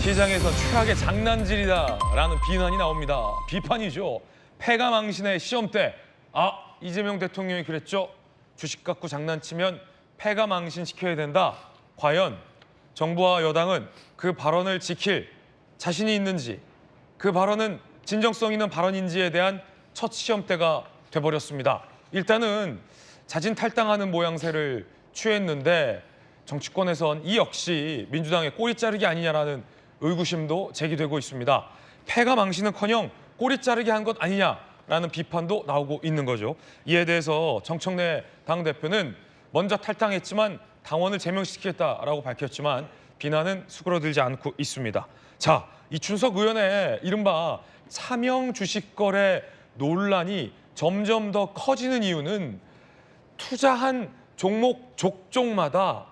시장에서 최악의 장난질이다라는 비난이 나옵니다. 비판이죠. 패가 망신의 시험 때, 아 이재명 대통령이 그랬죠. 주식 갖고 장난치면 패가 망신 시켜야 된다. 과연 정부와 여당은 그 발언을 지킬 자신이 있는지, 그 발언은 진정성 있는 발언인지에 대한 첫 시험대가 돼버렸습니다. 일단은 자진 탈당하는 모양새를 취했는데 정치권에선 이 역시 민주당의 꼬리 자르기 아니냐라는 의구심도 제기되고 있습니다. 패가 망신은커녕 꼬리 자르기 한것 아니냐라는 비판도 나오고 있는 거죠. 이에 대해서 정청래 당대표는 먼저 탈당했지만 당원을 제명시키겠다라고 밝혔지만 비난은 수그러들지 않고 있습니다. 자, 이춘석 의원의 이른바 차명 주식 거래 논란이 점점 더 커지는 이유는 투자한 종목 족종마다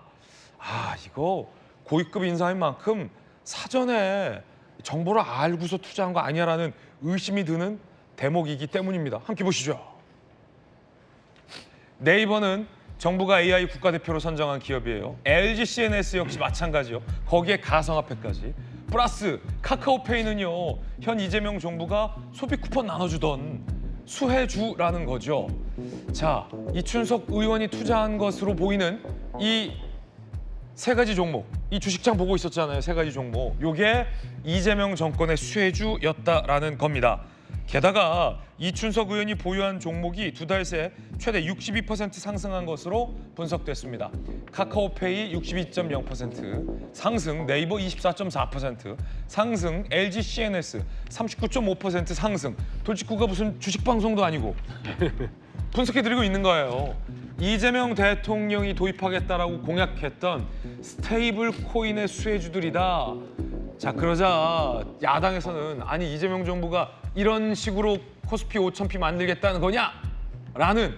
아 이거 고위급 인사인 만큼 사전에 정보를 알고서 투자한 거 아니야라는 의심이 드는 대목이기 때문입니다. 함께 보시죠. 네이버는 정부가 AI 국가대표로 선정한 기업이에요. LG CNS 역시 마찬가지요. 거기에 가상화폐까지. 플러스 카카오페이는요. 현 이재명 정부가 소비 쿠폰 나눠주던 수혜주라는 거죠. 자, 이춘석 의원이 투자한 것으로 보이는 이 세 가지 종목, 이 주식장 보고 있었잖아요. 세 가지 종목. 요게 이재명 정권의 수혜주였다라는 겁니다. 게다가 이춘석 의원이 보유한 종목이 두 달 새 최대 62% 상승한 것으로 분석됐습니다. 카카오페이 62.0% 상승, 네이버 24.4% 상승, LG CNS 39.5% 상승. 돌직구가 무슨 주식 방송도 아니고 분석해드리고 있는 거예요. 이재명 대통령이 도입하겠다라고 공약했던 스테이블 코인의 수혜주들이다. 자 그러자 야당에서는 아니 이재명 정부가 이런 식으로 코스피 5천피 만들겠다는 거냐? 라는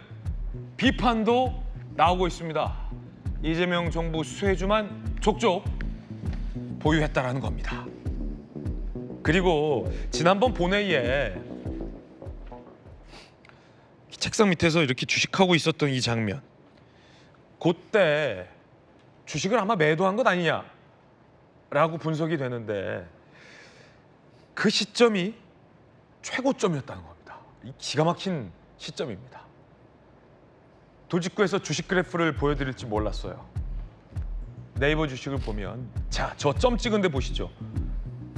비판도 나오고 있습니다. 이재명 정부 수혜주만 족족 보유했다라는 겁니다. 그리고 지난번 본회의에 책상 밑에서 이렇게 주식하고 있었던 이 장면. 그때 주식을 아마 매도한 것 아니냐라고 분석이 되는데 그 시점이 최고점이었다는 겁니다. 이 기가 막힌 시점입니다. 돌직구에서 주식 그래프를 보여드릴지 몰랐어요. 네이버 주식을 보면 자, 저 점 찍은 데 보시죠.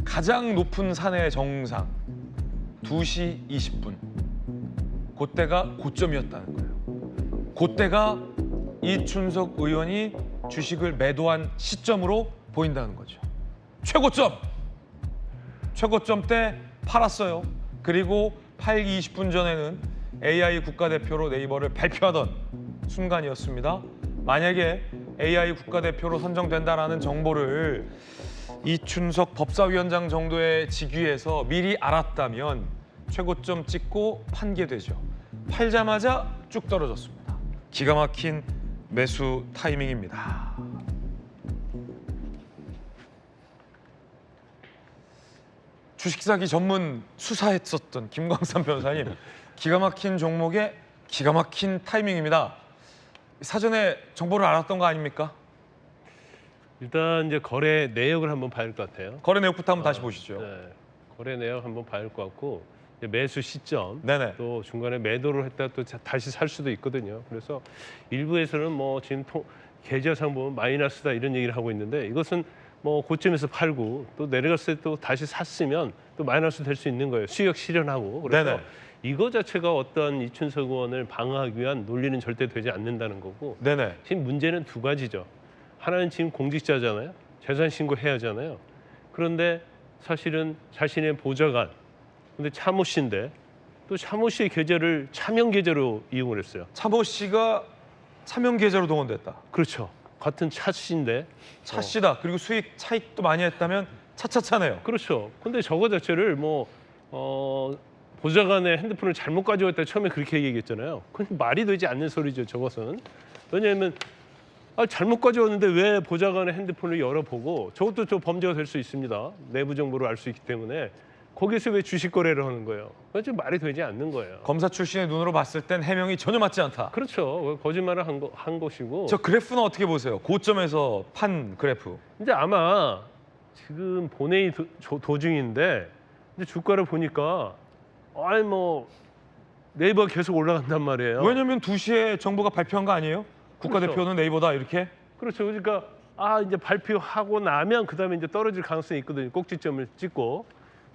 가장 높은 산의 정상 2시 20분. 그때가 고점이었다는 거예요. 그때가 이춘석 의원이 주식을 매도한 시점으로 보인다는 거죠. 최고점. 최고점 때 팔았어요. 그리고 팔기 20분 전에는 AI 국가대표로 네이버를 발표하던 순간이었습니다. 만약에 AI 국가대표로 선정된다라는 정보를 이춘석 법사위원장 정도의 직위에서 미리 알았다면 최고점 찍고 판게 되죠. 팔자마자 쭉 떨어졌습니다. 기가 막힌 매수 타이밍입니다. 주식 사기 전문 수사했었던 김광삼 변호사님 기가 막힌 종목에 기가 막힌 타이밍입니다. 사전에 정보를 알았던 거 아닙니까? 일단 이제 거래 내역을 한번 봐야 할 것 같아요. 거래 내역부터 한번 다시 보시죠. 네, 거래 내역 한번 봐야 할 것 같고 매수 시점 네네. 또 중간에 매도를 했다 또 자- 다시 살 수도 있거든요. 그래서 일부에서는 뭐 지금 통, 계좌상 보면 마이너스다 이런 얘기를 하고 있는데 이것은 뭐 고점에서 팔고 또 내려갔을 때 또 다시 샀으면 또 마이너스 될 수 있는 거예요. 수익 실현하고 그래서 네네. 이거 자체가 어떤 이춘석 의원을 방어하기 위한 논리는 절대 되지 않는다는 거고 네네. 지금 문제는 두 가지죠. 하나는 지금 공직자잖아요. 재산 신고 해야 하잖아요. 그런데 사실은 자신의 보좌관, 근데 차모 씨인데 또 차모 씨의 계좌를 차명 계좌로 이용을 했어요. 차모 씨가 차명 계좌로 동원됐다. 그렇죠. 같은 차 씨인데 차 씨다. 그리고 수익 차익도 많이 했다면 차차차네요. 그렇죠. 근데 저거 자체를 뭐 어, 보좌관의 핸드폰을 잘못 가져왔다 처음에 그렇게 얘기했잖아요. 그건 말이 되지 않는 소리죠. 저것은 왜냐하면 아, 잘못 가져왔는데 왜 보좌관의 핸드폰을 열어보고 저것도 저 범죄가 될 수 있습니다. 내부 정보를 알 수 있기 때문에 거기서 왜 주식 거래를 하는 거예요? 그건 좀 말이 되지 않는 거예요. 검사 출신의 눈으로 봤을 땐 해명이 전혀 맞지 않다. 그렇죠. 거짓말을 한, 거, 한 것이고 저 그래프는 어떻게 보세요? 고점에서 판 그래프. 이제 아마 지금 본회의 도, 조- 도중인데 근데 주가를 보니까 아이 뭐 네이버 계속 올라간단 말이에요. 왜냐면 2시에 정부가 발표한 거 아니에요? 국가대표는 네이버다 이렇게? 그렇죠. 그러니까 아 이제 발표하고 나면 그다음에 이제 떨어질 가능성이 있거든요. 꼭지점을 찍고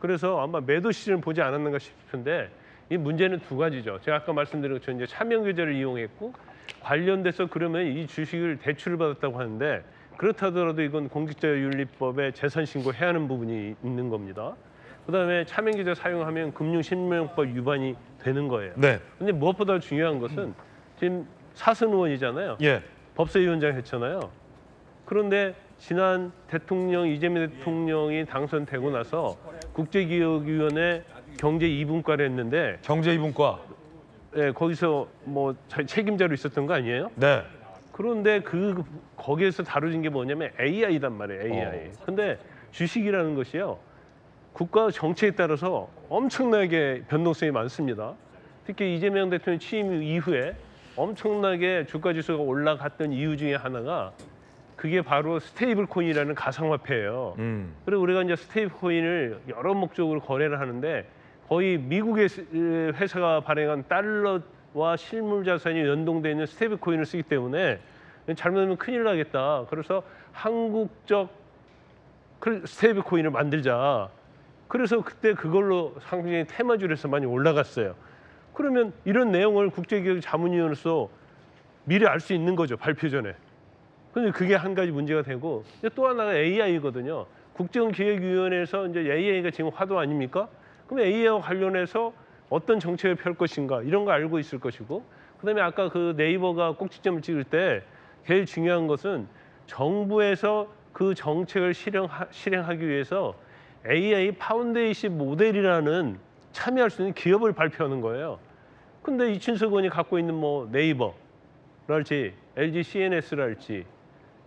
그래서 아마 매도 시즌을 보지 않았는가 싶은데 이 문제는 두 가지죠. 제가 아까 말씀드린 것처럼 이제 차명 계좌를 이용했고 관련돼서 그러면 이 주식을 대출을 받았다고 하는데 그렇다더라도 이건 공직자윤리법에 재산 신고해야 하는 부분이 있는 겁니다. 그다음에 차명 계좌 사용하면 금융실명법 위반이 되는 거예요. 네. 근데 무엇보다 중요한 것은 지금 사선 의원이잖아요. 예. 법사위원장 했잖아요. 그런데 지난 대통령 이재명 대통령이 당선되고 나서 국제기업위원회 경제 2분과를 했는데 경제 이분과. 예, 거기서 뭐 자- 책임자로 있었던 거 아니에요? 네. 그런데 그 거기에서 다뤄진 게 뭐냐면 AI단 말이에요. AI. 근데 주식이라는 것이요. 국가 정책에 따라서 엄청나게 변동성이 많습니다. 특히 이재명 대통령 취임 이후에 엄청나게 주가 지수가 올라갔던 이유 중에 하나가 그게 바로 스테이블 코인이라는 가상화폐예요. 음. 그리고 우리가 이제 스테이블 코인을 여러 목적으로 거래를 하는데 거의 미국의 회사가 발행한 달러와 실물 자산이 연동되어 있는 스테이블 코인을 쓰기 때문에 잘못하면 큰일 나겠다. 그래서 한국적 클- 스테이블 코인을 만들자. 그래서 그때 그걸로 상당히 테마주에서 많이 올라갔어요. 그러면 이런 내용을 국제기업 자문위원으로서 미리 알 수 있는 거죠 발표 전에. 근데 그게 한 가지 문제가 되고 또 하나가 AI거든요. 국정기획위원회에서 이제 AI가 지금 화두 아닙니까? 그럼 AI와 관련해서 어떤 정책을 펼 것인가 이런 거 알고 있을 것이고 그다음에 아까 그 네이버가 꼭지점을 찍을 때 제일 중요한 것은 정부에서 그 정책을 실행하, 실행하기 위해서 AI 파운데이션 모델이라는 참여할 수 있는 기업을 발표하는 거예요. 근데 이춘석 의원이 갖고 있는 뭐 네이버랄지 LG CNS랄지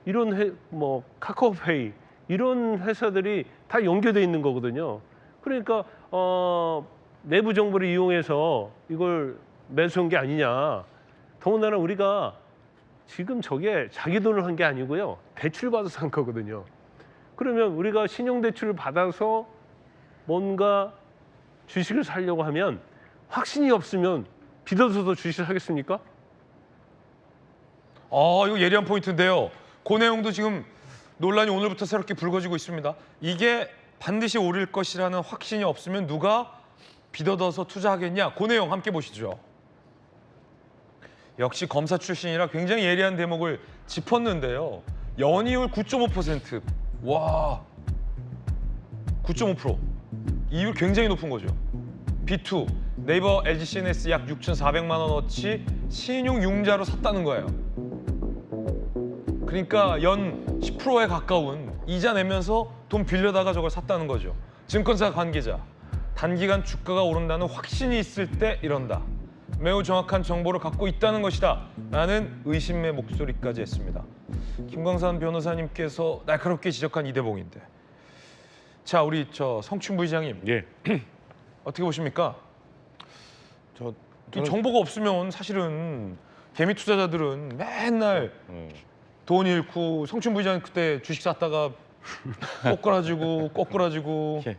이런 회, 뭐 카카오페이 이런 회사들이 다 연계돼 있는 거거든요. 그러니까 어, 내부 정보를 이용해서 이걸 매수한 게 아니냐. 더군다나 우리가 지금 저게 자기 돈을 한 게 아니고요. 대출 받아서 한 거거든요. 그러면 우리가 신용 대출을 받아서 뭔가 주식을 사려고 하면 확신이 없으면 빚어서도 주식을 사겠습니까? 아, 이거 예리한 포인트인데요. 그 내용도 지금 논란이 오늘부터 새롭게 불거지고 있습니다. 이게 반드시 오를 것이라는 확신이 없으면 누가 빚어둬서 투자하겠냐? 그 내용 함께 보시죠. 역시 검사 출신이라 굉장히 예리한 대목을 짚었는데요. 연이율 9.5%. 와. 9.5%. 이율 굉장히 높은 거죠. B2 네이버 LG CNS 약 6,400만 원어치 신용 융자로 샀다는 거예요. 그러니까 연 10%에 가까운 이자 내면서 돈 빌려다가 저걸 샀다는 거죠. 증권사 관계자 단기간 주가가 오른다는 확신이 있을 때 이런다. 매우 정확한 정보를 갖고 있다는 것이다. 라는 의심의 목소리까지 했습니다. 김광산 변호사님께서 날카롭게 지적한 이 대목인데. 자, 우리 저 성춘 부의장님 예. 어떻게 보십니까? 저이 저는 정보가 없으면 사실은 개미 투자자들은 맨날 음, 돈 잃고 성춘 부의장 그때 주식 샀다가 꼬꾸라지고 꼬꾸라지고 예.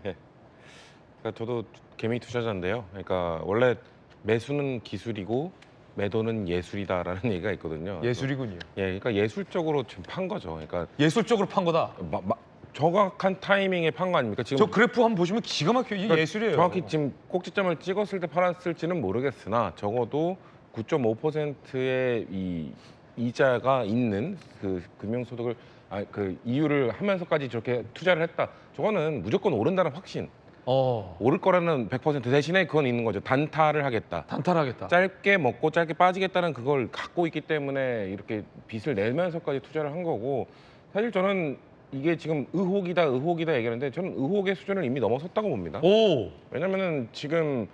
그러니까 저도 개미 투자자인데요. 그러니까 원래 매수는 기술이고 매도는 예술이다라는 얘기가 있거든요. 예술이군요. 예, 그러니까 예술적으로 지금 판 거죠. 그러니까 예술적으로 판 거다. 마, 마, 정확한 타이밍에 판 거 아닙니까? 지금 저 그래프 한번 보시면 기가 막혀 이게 그러니까 예술이에요. 정확히 지금 꼭지점을 찍었을 때 팔았을지는 모르겠으나 적어도 9.5%의 이 이자가 있는 그 금융소득을 아, 그 이유를 하면서까지 저렇게 투자를 했다. 저거는 무조건 오른다는 확신. 어 오를 거라는 100% 대신에 그건 있는 거죠. 단타를 하겠다. 단탈하겠다. 짧게 먹고 짧게 빠지겠다는 그걸 갖고 있기 때문에 이렇게 빚을 내면서까지 투자를 한 거고 사실 저는 이게 지금 의혹이다 의혹이다 얘기하는데 저는 의혹의 수준을 이미 넘어섰다고 봅니다. 오 왜냐면은 지금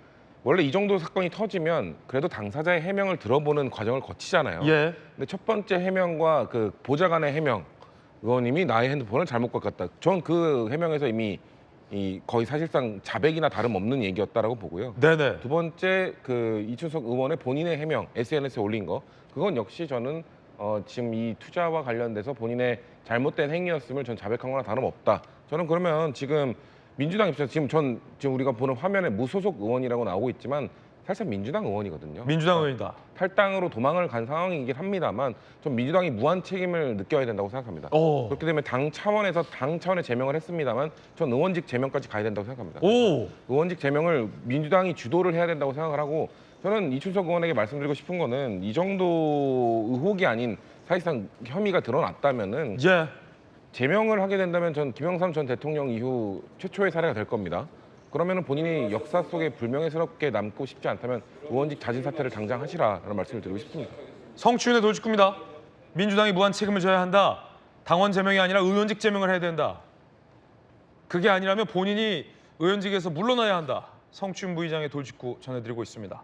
원래 이 정도 사건이 터지면 그래도 당사자의 해명을 들어보는 과정을 거치잖아요. 예. 근데 첫 번째 해명과 그 보좌관의 해명 의원님이 나의 핸드폰을 잘못 깎았다. 전 그 해명에서 이미 이 거의 사실상 자백이나 다름없는 얘기였다라고 보고요. 네네. 두 번째 그 이춘석 의원의 본인의 해명 SNS에 올린 거 그건 역시 저는 어, 지금 이 투자와 관련돼서 본인의 잘못된 행위였음을 전 자백한 거나 다름없다. 저는 그러면 지금 민주당 입장에서 지금 전 지금 우리가 보는 화면에 무소속 의원이라고 나오고 있지만 사실 민주당 의원이거든요. 민주당 의원이다. 탈당으로 도망을 간 상황이긴 합니다만 전 민주당이 무한 책임을 느껴야 된다고 생각합니다. 오. 그렇게 되면 당 차원에서 당 차원의 제명을 했습니다만 전 의원직 제명까지 가야 된다고 생각합니다. 오. 의원직 제명을 민주당이 주도를 해야 된다고 생각을 하고 저는 이춘석 의원에게 말씀드리고 싶은 거는 이 정도 의혹이 아닌 사실상 혐의가 드러났다면은 예. 제명을 하게 된다면 전 김영삼 전 대통령 이후 최초의 사례가 될 겁니다. 그러면은 본인이 역사 속에 불명예스럽게 남고 싶지 않다면 의원직 자진 사퇴를 당장 하시라라는 말씀을 드리고 싶습니다. 성추인의 돌직구입니다. 민주당이 무한 책임을 져야 한다. 당원 제명이 아니라 의원직 제명을 해야 된다. 그게 아니라면 본인이 의원직에서 물러나야 한다. 성추인 부의장의 돌직구 전해드리고 있습니다.